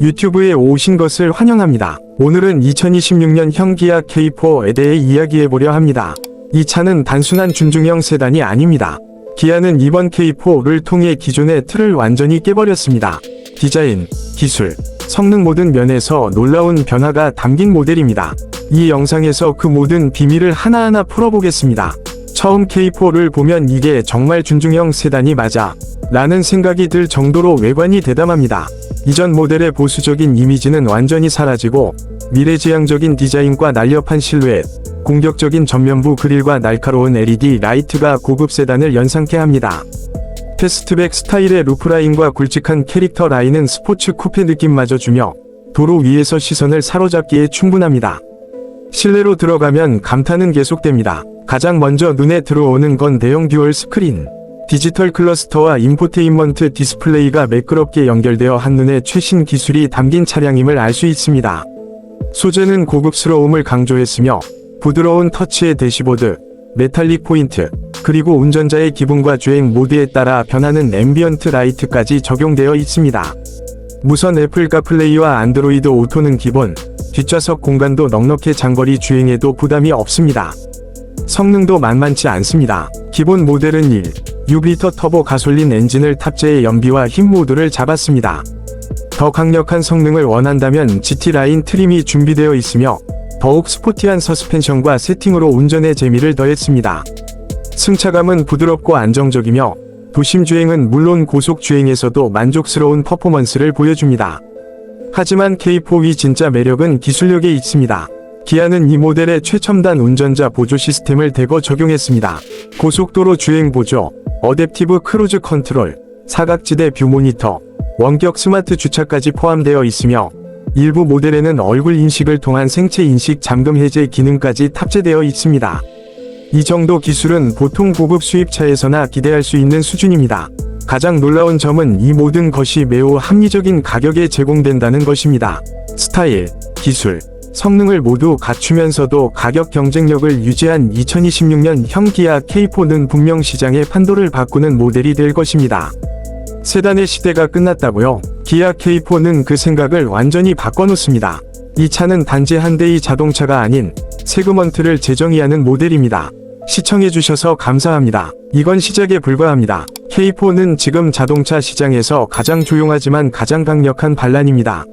유튜브에 오신 것을 환영합니다. 오늘은 2026년 형 기아 K4에 대해 이야기해보려 합니다. 이 차는 단순한 준중형 세단이 아닙니다. 기아는 이번 K4를 통해 기존의 틀을 완전히 깨버렸습니다. 디자인, 기술, 성능 모든 면에서 놀라운 변화가 담긴 모델입니다. 이 영상에서 그 모든 비밀을 하나하나 풀어보겠습니다. 처음 K4를 보면 이게 정말 준중형 세단이 맞아 라는 생각이 들 정도로 외관이 대담합니다. 이전 모델의 보수적인 이미지는 완전히 사라지고 미래지향적인 디자인과 날렵한 실루엣, 공격적인 전면부 그릴과 날카로운 LED 라이트가 고급 세단을 연상케 합니다. 패스트백 스타일의 루프라인과 굵직한 캐릭터 라인은 스포츠 쿠페 느낌마저 주며 도로 위에서 시선을 사로잡기에 충분합니다. 실내로 들어가면 감탄은 계속됩니다. 가장 먼저 눈에 들어오는 건 대형 듀얼 스크린. 디지털 클러스터와 인포테인먼트 디스플레이가 매끄럽게 연결되어 한눈에 최신 기술이 담긴 차량임을 알 수 있습니다. 소재는 고급스러움을 강조했으며 부드러운 터치의 대시보드, 메탈릭 포인트, 그리고 운전자의 기분과 주행 모드에 따라 변하는 앰비언트 라이트까지 적용되어 있습니다. 무선 애플 카플레이와 안드로이드 오토는 기본, 뒷좌석 공간도 넉넉해 장거리 주행에도 부담이 없습니다. 성능도 만만치 않습니다. 기본 모델은 1, 6리터 터보 가솔린 엔진을 탑재해 연비와 힘 모두를 잡았습니다. 더 강력한 성능을 원한다면 GT 라인 트림이 준비되어 있으며 더욱 스포티한 서스펜션과 세팅으로 운전의 재미를 더했습니다. 승차감은 부드럽고 안정적이며 도심 주행은 물론 고속 주행에서도 만족스러운 퍼포먼스를 보여줍니다. 하지만 K4의 진짜 매력은 기술력에 있습니다. 기아는 이 모델에 최첨단 운전자 보조 시스템을 대거 적용했습니다. 고속도로 주행 보조, 어댑티브 크루즈 컨트롤, 사각지대 뷰 모니터, 원격 스마트 주차까지 포함되어 있으며 일부 모델에는 얼굴 인식을 통한 생체 인식 잠금 해제 기능까지 탑재되어 있습니다. 이 정도 기술은 보통 고급 수입차에서나 기대할 수 있는 수준입니다. 가장 놀라운 점은 이 모든 것이 매우 합리적인 가격에 제공된다는 것입니다. 스타일, 기술, 성능을 모두 갖추면서도 가격 경쟁력을 유지한 2026년 형 기아 K4는 분명 시장의 판도를 바꾸는 모델이 될 것입니다. 세단의 시대가 끝났다고요? 기아 K4는 그 생각을 완전히 바꿔놓습니다. 이 차는 단지 한 대의 자동차가 아닌 세그먼트를 재정의하는 모델입니다. 시청해주셔서 감사합니다. 이건 시작에 불과합니다. K4는 지금 자동차 시장에서 가장 조용하지만 가장 강력한 반란입니다.